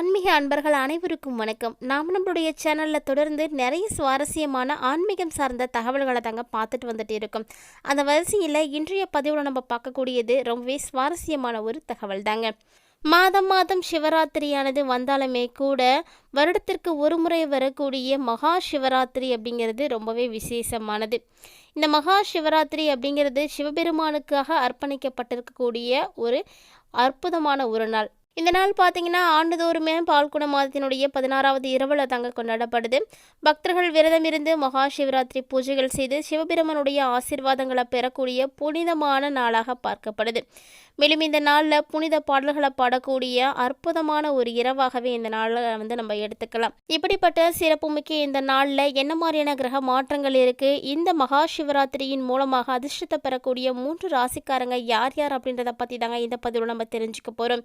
ஆன்மீக அன்பர்கள் அனைவருக்கும் வணக்கம். நாம் நம்மளுடைய சேனலில் தொடர்ந்து நிறைய சுவாரஸ்யமான ஆன்மீகம் சார்ந்த தகவல்களை தாங்க பார்த்துட்டு வந்துட்டு இருக்கோம். அந்த வரிசையில் இன்றைய பதிவில் நம்ம பார்க்கக்கூடியது ரொம்பவே சுவாரஸ்யமான ஒரு தகவல் தாங்க. மாதம் மாதம் சிவராத்திரியானது வந்தாலுமே கூட வருடத்திற்கு ஒரு முறை வரக்கூடிய மகா சிவராத்திரி அப்படிங்கிறது ரொம்பவே விசேஷமானது. இந்த மகா சிவராத்திரி அப்படிங்கிறது சிவபெருமானுக்காக அர்ப்பணிக்கப்பட்டிருக்கக்கூடிய ஒரு அற்புதமான ஒரு நாள். இந்த நாள் பார்த்தீங்கன்னா ஆண்டுதோறுமே பால்குட மாதத்தினுடைய பதினாறாவது இரவில் தாங்க கொண்டாடப்படுது. பக்தர்கள் விரதம் இருந்து மகா சிவராத்திரி பூஜைகள் செய்து சிவபெருமனுடைய ஆசீர்வாதங்களை பெறக்கூடிய புனிதமான நாளாக பார்க்கப்படுது. மேலும் இந்த நாளில் புனித பாடல்களை பாடக்கூடிய அற்புதமான ஒரு இரவாகவே இந்த நாளில் வந்து நம்ம எடுத்துக்கலாம். இப்படிப்பட்ட சிறப்புமிக்க இந்த நாளில் என்ன மாதிரியான கிரக மாற்றங்கள் இருக்குது இந்த மகா சிவராத்திரியின் மூலமாக அதிர்ஷ்டத்தை பெறக்கூடிய மூன்று ராசிக்காரங்க யார் யார் அப்படின்றத பற்றி தாங்க இந்த பதிவில் நம்ம தெரிஞ்சுக்க போகிறோம்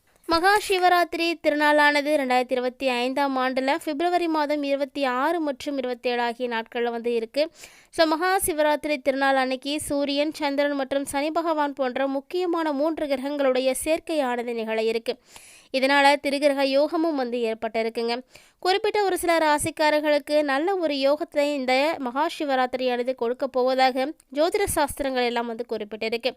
மகா சிவராத்திரி திருநாளானது ரெண்டாயிரத்தி இருபத்தி ஐந்தாம் ஆண்டில் பிப்ரவரி மாதம் இருபத்தி ஆறு மற்றும் இருபத்தேழு ஆகிய நாட்களில் வந்து இருக்குது ஸோ மகா சிவராத்திரி திருநாள் அன்னைக்கு சூரியன் சந்திரன் மற்றும் சனி பகவான் போன்ற முக்கியமான மூன்று கிரகங்களுடைய சேர்க்கையானது நிகழ இருக்குது இதனால் திருகிரக யோகமும் வந்து ஏற்பட்டிருக்குங்க. குறிப்பிட்ட ஒரு சில ராசிக்காரர்களுக்கு நல்ல ஒரு யோகத்தை இந்த மகா சிவராத்திரியானது கொடுக்க போவதாக ஜோதிட சாஸ்திரங்கள் எல்லாம் வந்து குறிப்பிட்டிருக்கு.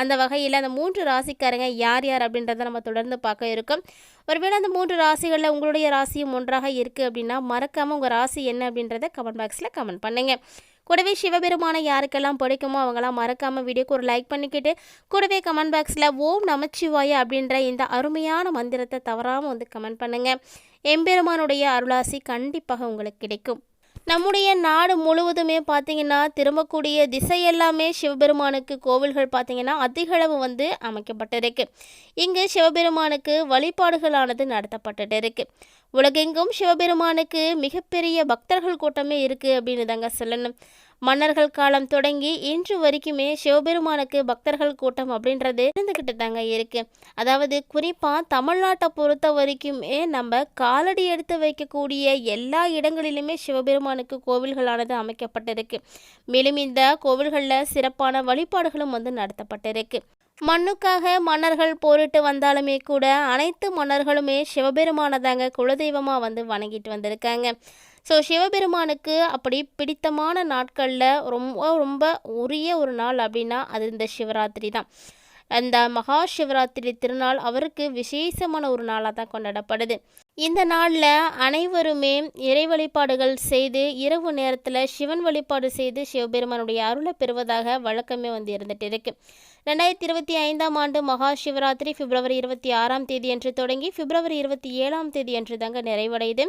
அந்த வகையில் அந்த மூன்று ராசிக்காரங்க யார் யார் அப்படின்றத நம்ம தொடர்ந்து பார்க்க இருக்கோம். ஒருவேளை அந்த மூன்று ராசிகளில் உங்களுடைய ராசியும் ஒன்றாக இருக்குது அப்படின்னா மறக்காமல் உங்கள் ராசி என்ன அப்படின்றத கமெண்ட் பாக்ஸில் கமெண்ட் பண்ணுங்கள் கூடவே சிவபெருமானை யாருக்கெல்லாம் பிடிக்குமோ அவங்களாம் மறக்காமல் வீடியோக்கு ஒரு லைக் பண்ணிக்கிட்டு கூடவே கமெண்ட் பாக்ஸில் ஓம் நமச்சிவாய அப்படின்ற இந்த அருமையான மந்திரத்தை தவறாமல் வந்து கமெண்ட் பண்ணுங்கள் எம்பெருமானுடைய அருளாசி கண்டிப்பாக உங்களுக்கு கிடைக்கும். நம்முடைய நாடு முழுவதுமே பார்த்தீங்கன்னா திரும்பக்கூடிய திசை எல்லாமே சிவபெருமானுக்கு கோவில்கள் பார்த்தீங்கன்னா அதிகளவு வந்து அமைக்கப்பட்டிருக்கு. இங்கு சிவபெருமானுக்கு வழிபாடுகளானது நடத்தப்பட்டுட்டு இருக்கு உலகெங்கும் சிவபெருமானுக்கு மிகப்பெரிய பக்தர்கள் கூட்டமே இருக்குது அப்படின்னு தாங்க சொல்லணும். மன்னர்கள் காலம் தொடங்கி இன்று வரைக்குமே சிவபெருமானுக்கு பக்தர்கள் கூட்டம் அப்படின்றது இருந்துக்கிட்டு தாங்க இருக்கு. அதாவது குறிப்பாக தமிழ்நாட்டை பொறுத்த வரைக்குமே நம்ம காலடி எடுத்து வைக்கக்கூடிய எல்லா இடங்களிலுமே சிவபெருமானுக்கு கோவில்களானது அமைக்கப்பட்டிருக்கு. மேலும் இந்த கோவில்களில் சிறப்பான வழிபாடுகளும் வந்து நடத்தப்பட்டிருக்கு. மண்ணுக்காக மன்னர்கள் போரிட்டு வந்தாலுமே கூட அனைத்து மன்னர்களுமே சிவபெருமானதாங்க குலதெய்வமாக வந்து வணங்கிட்டு வந்திருக்காங்க. ஸோ சிவபெருமானுக்கு அப்படி பிடித்தமான நாட்களில் ரொம்ப ரொம்ப உரிய ஒரு நாள் அப்படின்னா அது இந்த சிவராத்திரி தான். அந்த மகா சிவராத்திரி திருநாள் அவருக்கு விசேஷமான ஒரு நாளாக தான் கொண்டாடப்படுது. இந்த நாளில் அனைவருமே இறை வழிபாடுகள் செய்து இரவு நேரத்தில் சிவன் வழிபாடு செய்து சிவபெருமானுடைய அருளை பெறுவதாக வழக்கமே வந்து இருந்துட்டு இருக்கு ரெண்டாயிரத்தி இருபத்தி ஐந்தாம் ஆண்டு மகா சிவராத்திரி பிப்ரவரி இருபத்தி ஆறாம் தேதி என்று தொடங்கி பிப்ரவரி இருபத்தி ஏழாம் தேதி என்று தாங்க நிறைவடையுது.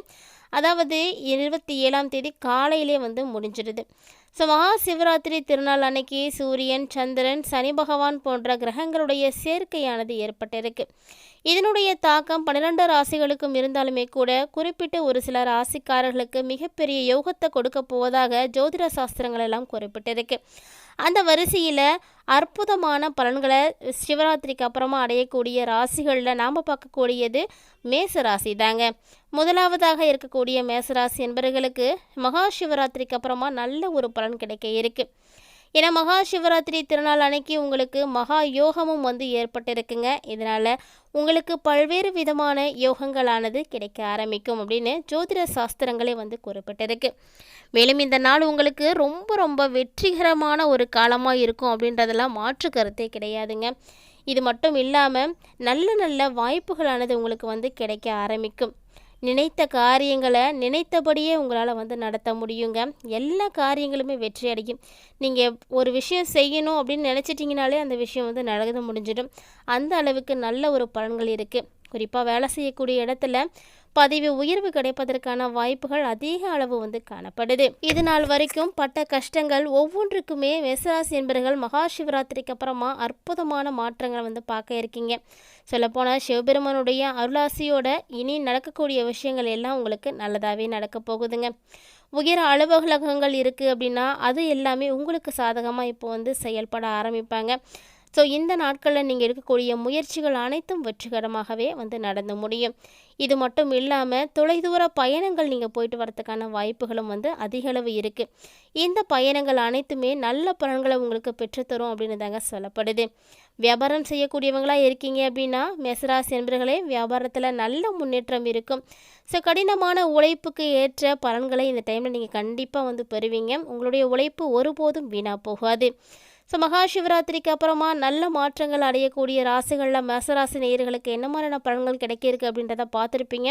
அதாவது இருபத்தி ஏழாம் தேதி காலையிலே வந்து முடிஞ்சிடுது ஸோ மகா சிவராத்திரி திருநாள் அன்னைக்கு சூரியன் சந்திரன் சனி பகவான் போன்ற கிரகங்களுடைய சேர்க்கையானது ஏற்பட்டிருக்கு. இதனுடைய தாக்கம் பன்னிரெண்டு ராசிகளுக்கும் இருந்தாலுமே கூட குறிப்பிட்ட ஒரு சில ராசிக்காரர்களுக்கு மிகப்பெரிய யோகத்தை கொடுக்க போவதாக ஜோதிட சாஸ்திரங்கள் எல்லாம் குறிப்பிட்டிருக்கு. அந்த வரிசையில் அற்புதமான பலன்களை சிவராத்திரிக்கு அப்புறமா அடையக்கூடிய ராசிகளில் நாம் பார்க்கக்கூடியது மேச ராசி தாங்க. முதலாவதாக இருக்கக்கூடிய மேசராசி என்பவர்களுக்கு மகா சிவராத்திரிக்கு அப்புறமா நல்ல ஒரு பலன் கிடைக்க இருக்குது ஏன்னா மகா சிவராத்திரி திருநாள் அன்னைக்கு உங்களுக்கு மகா யோகமும் வந்து ஏற்பட்டிருக்குங்க. இதனால் உங்களுக்கு பல்வேறு விதமான யோகங்களானது கிடைக்க ஆரம்பிக்கும் அப்படின்னு ஜோதிட சாஸ்திரங்களே வந்து குறிப்பிட்டிருக்கு. மேலும் இந்த நாள் உங்களுக்கு ரொம்ப ரொம்ப வெற்றிகரமான ஒரு காலமாக இருக்கும் அப்படின்றதெல்லாம் மாற்று கருத்தே கிடையாதுங்க. இது மட்டும் இல்லாமல் நல்ல நல்ல வாய்ப்புகளானது உங்களுக்கு வந்து கிடைக்க ஆரம்பிக்கும். நினைத்த காரியங்களை நினைத்தபடியே உங்களால் வந்து நடத்த முடியுங்க. எல்லா காரியங்களுமே வெற்றி அடையும். நீங்கள் ஒரு விஷயம் செய்யணும் அப்படின்னு நினச்சிட்டிங்கனாலே அந்த விஷயம் வந்து நடந்து முடிஞ்சிடும். அந்த அளவுக்கு நல்ல ஒரு பலன்கள் இருக்குது குறிப்பாக வேலை செய்யக்கூடிய இடத்துல பதவி உயர்வு கிடைப்பதற்கான வாய்ப்புகள் அதிக அளவு வந்து காணப்படுது. இது நாள் வரைக்கும் பட்ட கஷ்டங்கள் ஒவ்வொன்றுக்குமே மேசராசி என்பர்கள் மகா சிவராத்திரிக்கு அப்புறமா அற்புதமான மாற்றங்களை வந்து பார்க்க இருக்கீங்க. சொல்லப்போனால் சிவபெருமானுடைய அருளாசியோட இனி நடக்கக்கூடிய விஷயங்கள் எல்லாம் உங்களுக்கு நல்லதாகவே நடக்க போகுதுங்க. உயர அலுவலகங்கள் இருக்குது அப்படின்னா அது எல்லாமே உங்களுக்கு சாதகமாக இப்போ வந்து செயல்பட ஆரம்பிப்பாங்க. ஸோ இந்த நாட்களில் நீங்கள் எடுக்கக்கூடிய முயற்சிகள் அனைத்தும் வெற்றிகரமாகவே வந்து நடந்து முடியும். இது மட்டும் இல்லாமல் தொலைதூர பயணங்கள் நீங்கள் போயிட்டு வரதுக்கான வாய்ப்புகளும் வந்து அதிகளவு இருக்குது இந்த பயணங்கள் அனைத்துமே நல்ல பலன்களை உங்களுக்கு பெற்றுத்தரும் அப்படின்னு தாங்க சொல்லப்படுது. வியாபாரம் செய்யக்கூடியவங்களாக இருக்கீங்க அப்படின்னா மெசராசி என்பர்களே வியாபாரத்தில் நல்ல முன்னேற்றம் இருக்கும். ஸோ கடினமான உழைப்புக்கு ஏற்ற பலன்களை இந்த டைமில் நீங்கள் கண்டிப்பாக வந்து பெறுவீங்க. உங்களுடைய உழைப்பு ஒருபோதும் வீணாக போகாது. ஸோ மகா சிவராத்திரிக்கு அப்புறமா நல்ல மாற்றங்கள் அடையக்கூடிய ராசிகளில் மேசராசி நேயர்களுக்கு என்ன மாதிரியான பலன்கள் கிடைக்கிருக்கு அப்படின்றத பார்த்துருப்பீங்க.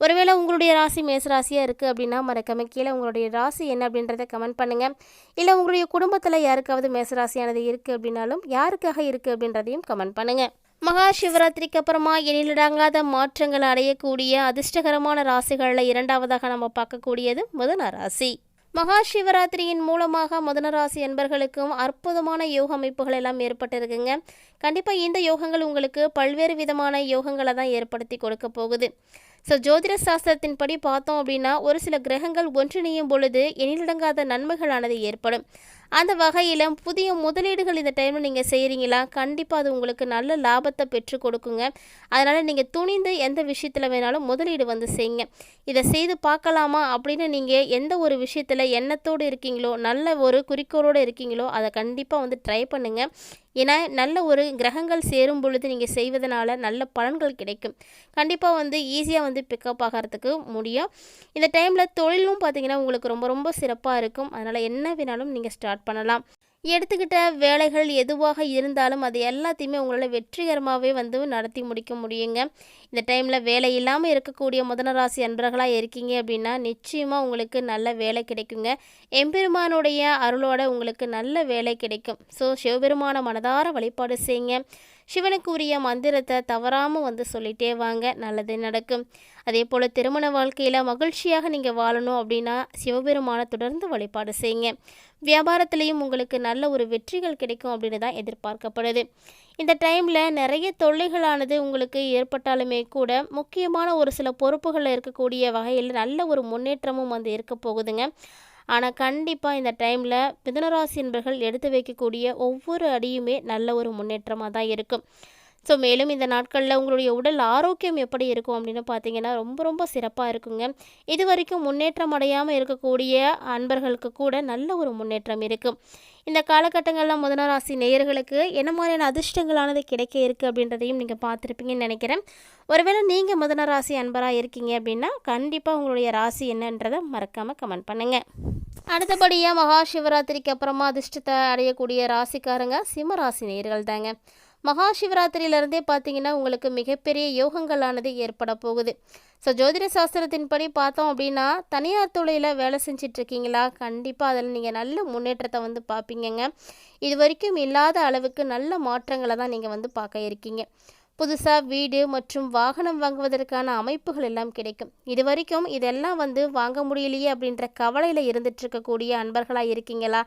ஒருவேளை உங்களுடைய ராசி மேசராசியாக இருக்குது அப்படின்னா மறக்காம கீழே உங்களுடைய ராசி என்ன அப்படின்றத கமெண்ட் பண்ணுங்கள் இல்லை உங்களுடைய குடும்பத்தில் யாருக்காவது மேசராசியானது இருக்குது அப்படின்னாலும் யாருக்காக இருக்குது அப்படின்றதையும் கமெண்ட் பண்ணுங்கள் மகா சிவராத்திரிக்கு அப்புறமா எண்ணிலடங்காத மாற்றங்கள் அடையக்கூடிய அதிர்ஷ்டகரமான ராசிகளில் இரண்டாவதாக நம்ம பார்க்கக்கூடியது முதன ராசி. மகா சிவராத்திரியின் மூலமாக முதனராசி என்பர்களுக்கும் அற்புதமான யோக அமைப்புகள் எல்லாம் ஏற்பட்டிருக்குங்க. கண்டிப்பாக இந்த யோகங்கள் உங்களுக்கு பல்வேறு விதமான யோகங்களை தான் ஏற்படுத்தி கொடுக்க போகுது. ஸோ ஜோதிட சாஸ்திரத்தின்படி பார்த்தோம் அப்படின்னா ஒரு சில கிரகங்கள் ஒன்றிணையும் பொழுது எண்ணிலடங்காத நன்மைகளானது ஏற்படும். அந்த வகையில் புதிய முதலீடுகள் இந்த டைமில் நீங்கள் செய்கிறீங்களா கண்டிப்பாக அது உங்களுக்கு நல்ல லாபத்தை பெற்று கொடுக்குங்க. அதனால் நீங்கள் துணிந்து எந்த விஷயத்தில் வேணாலும் முதலீடு வந்து செய்யுங்க. இதை செய்து பார்க்கலாமா? அப்படின்னு நீங்கள் எந்த ஒரு விஷயத்தில் எண்ணத்தோடு இருக்கீங்களோ நல்ல ஒரு குறிக்கோளோடு இருக்கீங்களோ அதை கண்டிப்பாக வந்து ட்ரை பண்ணுங்கள் ஏன்னா நல்ல ஒரு கிரகங்கள் சேரும் பொழுது நீங்கள் செய்வதனால நல்ல பலன்கள் கிடைக்கும். கண்டிப்பாக வந்து ஈஸியாக வந்து பிக்கப் ஆகிறதுக்கு முடியும். இந்த டைமில் தொழிலும் பார்த்திங்கன்னா உங்களுக்கு ரொம்ப ரொம்ப சிறப்பாக இருக்கும். அதனால் என்ன வேணாலும் நீங்கள் ஸ்டார்ட் பண்ணலாம். எடுத்துக்கிட்ட வேலைகள் எதுவாக இருந்தாலும் அது எல்லாத்தையுமே உங்களால் வெற்றிகரமாகவே வந்து நடத்தி முடிக்க முடியுங்க. இந்த டைமில் வேலை இல்லாமல் இருக்கக்கூடிய முதனராசி அன்பர்களாக இருக்கீங்க அப்படின்னா நிச்சயமாக உங்களுக்கு நல்ல வேலை கிடைக்குங்க. எம்பெருமானுடைய அருளோட உங்களுக்கு நல்ல வேலை கிடைக்கும். ஸோ சிவபெருமான மனதார வழிபாடு செய்யுங்க. சிவனுக்கு உரிய மந்திரத்தை தவறாமல் வந்து சொல்லிட்டே வாங்க நல்லது நடக்கும். அதே போல் திருமண வாழ்க்கையில் மகிழ்ச்சியாக நீங்கள் வாழணும் அப்படின்னா சிவபெருமானை தொடர்ந்து வழிபாடு செய்யுங்க. வியாபாரத்துலேயும் உங்களுக்கு நல்ல ஒரு வெற்றிகள் கிடைக்கும் அப்படின்னு தான் எதிர்பார்க்கப்படுது. இந்த டைமில் நிறைய தொல்லைகளானது உங்களுக்கு ஏற்பட்டாலுமே கூட முக்கியமான ஒரு சில பொறுப்புகளில் இருக்கக்கூடிய வகையில் நல்ல ஒரு முன்னேற்றமும் வந்து இருக்க போகுதுங்க. ஆனால் கண்டிப்பாக இந்த டைமில் மிதனராசி என்பர்கள் எடுத்து வைக்கக்கூடிய ஒவ்வொரு அடியுமே நல்ல ஒரு முன்னேற்றமாக தான் இருக்கும். ஸோ மேலும் இந்த நாட்களில் உங்களுடைய உடல் ஆரோக்கியம் எப்படி இருக்கும் அப்படின்னு பார்த்தீங்கன்னா ரொம்ப ரொம்ப சிறப்பாக இருக்குங்க. இது வரைக்கும் முன்னேற்றம் அடையாமல் இருக்கக்கூடிய அன்பர்களுக்கு கூட நல்ல ஒரு முன்னேற்றம் இருக்கும் இந்த காலகட்டங்களில் முதனராசி நேயர்களுக்கு என்ன மாதிரியான அதிர்ஷ்டங்களானது கிடைக்க இருக்குது அப்படின்றதையும் நீங்கள் பார்த்துருப்பீங்கன்னு நினைக்கிறேன். ஒருவேளை நீங்கள் முதனராசி அன்பராக இருக்கீங்க அப்படின்னா கண்டிப்பாக உங்களுடைய ராசி என்னன்றதை மறக்காமல் கமெண்ட் பண்ணுங்கள் அடுத்தபடியாக மகா சிவராத்திரிக்கு அப்புறமா அதிர்ஷ்டத்தை அடையக்கூடிய ராசிக்காரங்க சிம்ம ராசி நேயர்கள் தாங்க மகா சிவராத்திரியிலிருந்தே பார்த்தீங்கன்னா உங்களுக்கு மிகப்பெரிய யோகங்களானது ஏற்பட போகுது. ஸோ ஜோதிட சாஸ்திரத்தின்படி பார்த்தோம் அப்படின்னா தனியார் துறையில் வேலை செஞ்சிட்ருக்கீங்களா? கண்டிப்பாக அதில் நீங்கள் நல்ல முன்னேற்றத்தை வந்து பார்ப்பீங்கங்க. இது வரைக்கும் இல்லாத அளவுக்கு நல்ல மாற்றங்களை தான் நீங்கள் வந்து பார்க்க இருக்கீங்க. புதுசாக வீடு மற்றும் வாகனம் வாங்குவதற்கான அமைப்புகள் எல்லாம் கிடைக்கும். இது வரைக்கும் இதெல்லாம் வந்து வாங்க முடியலையே அப்படின்ற கவலையில் இருந்துட்டு இருக்கக்கூடிய அன்பர்களாக இருக்கீங்களா?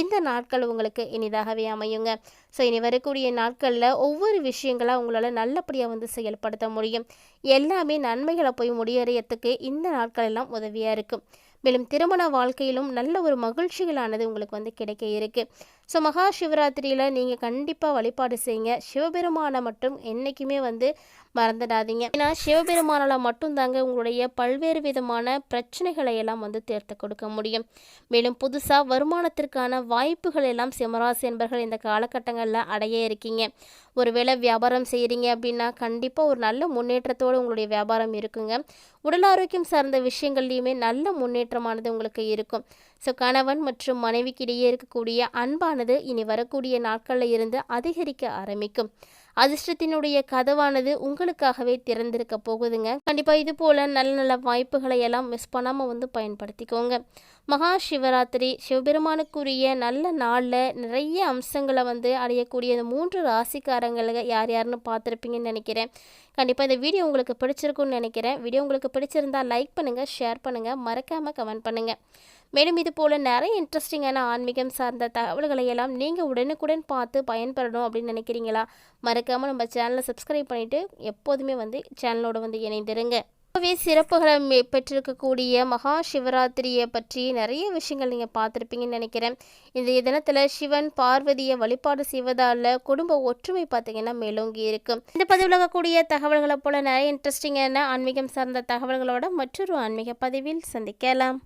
இந்த நாட்கள் உங்களுக்கு இனிதாகவே அமையுங்க. ஸோ இனி வரக்கூடிய நாட்களில் ஒவ்வொரு விஷயங்களாக உங்களால் நல்லபடியாக வந்து செயல்படுத்த முடியும். எல்லாமே நன்மைகளை போய் முடியறையத்துக்கு இந்த நாட்கள் எல்லாம் உதவியாக இருக்கும். மேலும் திருமண வாழ்க்கையிலும் நல்ல ஒரு மகிழ்ச்சிகளானது உங்களுக்கு வந்து கிடைக்க இருக்குது ஸோ மகா சிவராத்திரியில் நீங்கள் கண்டிப்பாக வழிபாடு செய்யுங்க. சிவபெருமானை மட்டும் என்றைக்குமே வந்து மறந்துடாதீங்க. ஏன்னா சிவபெருமானால் மட்டும்தாங்க உங்களுடைய பல்வேறு விதமான பிரச்சனைகளை எல்லாம் வந்து தேர்த்து கொடுக்க முடியும். மேலும் புதுசாக வருமானத்திற்கான வாய்ப்புகள் எல்லாம் சிம்மராசி என்பர்கள் இந்த காலகட்டங்களில் அடைய இருக்கீங்க. ஒருவேளை வியாபாரம் செய்கிறீங்க அப்படின்னா கண்டிப்பாக ஒரு நல்ல முன்னேற்றத்தோடு உங்களுடைய வியாபாரம் இருக்குங்க. உடல் ஆரோக்கியம் சார்ந்த விஷயங்கள்லையுமே நல்ல முன்னேற்றமானது உங்களுக்கு இருக்கும். ஸோ கணவன் மற்றும் மனைவிக்கிடையே இருக்கக்கூடிய அன்பானது இனி வரக்கூடிய நாட்களில் இருந்து அதிகரிக்க ஆரம்பிக்கும். அதிர்ஷ்டத்தினுடைய கதவானது உங்களுக்காகவே திறந்திருக்க போகுதுங்க. கண்டிப்பாக இது போல் நல்ல நல்ல வாய்ப்புகளை எல்லாம் மிஸ் பண்ணாமல் வந்து பயன்படுத்திக்கோங்க. மகா சிவராத்திரி சிவபெருமானுக்குரிய நல்ல நாளில் நிறைய அம்சங்களை வந்து அடையக்கூடிய இந்த மூன்று ராசிக்காரங்களை யார் யாருன்னு பார்த்துருப்பீங்கன்னு நினைக்கிறேன். கண்டிப்பாக இந்த வீடியோ உங்களுக்கு பிடிச்சிருக்குன்னு நினைக்கிறேன். வீடியோ உங்களுக்கு பிடிச்சிருந்தா லைக் பண்ணுங்கள் ஷேர் பண்ணுங்கள் மறக்காமல் கமெண்ட் பண்ணுங்கள் மேலும் இது போல் நிறைய இன்ட்ரெஸ்டிங்கான ஆன்மீகம் சார்ந்த தகவல்களை எல்லாம் நீங்கள் உடனுக்குடன் பார்த்து பயன்பெறணும் அப்படின்னு நினைக்கிறீங்களா? மறக்காமல் நம்ம சேனலை சப்ஸ்கிரைப் பண்ணிவிட்டு எப்போதுமே வந்து சேனலோட வந்து இணைந்திருங்க. ரொம்பவே சிறப்புகளை பெற்றிருக்கக்கூடிய மகா சிவராத்திரியை பற்றி நிறைய விஷயங்கள் நீங்கள் பார்த்துருப்பீங்கன்னு நினைக்கிறேன். இந்த தினத்தில் சிவன் பார்வதியை வழிபாடு செய்வதால் குடும்ப ஒற்றுமை பார்த்திங்கன்னா மேலோங்கி இருக்கும் இந்த பதிவில் இருக்கக்கூடிய தகவல்களை போல நிறைய இன்ட்ரெஸ்டிங்கான ஆன்மீகம் சார்ந்த தகவல்களோட மற்றொரு ஆன்மீக பதிவில் சந்திக்கலாம்.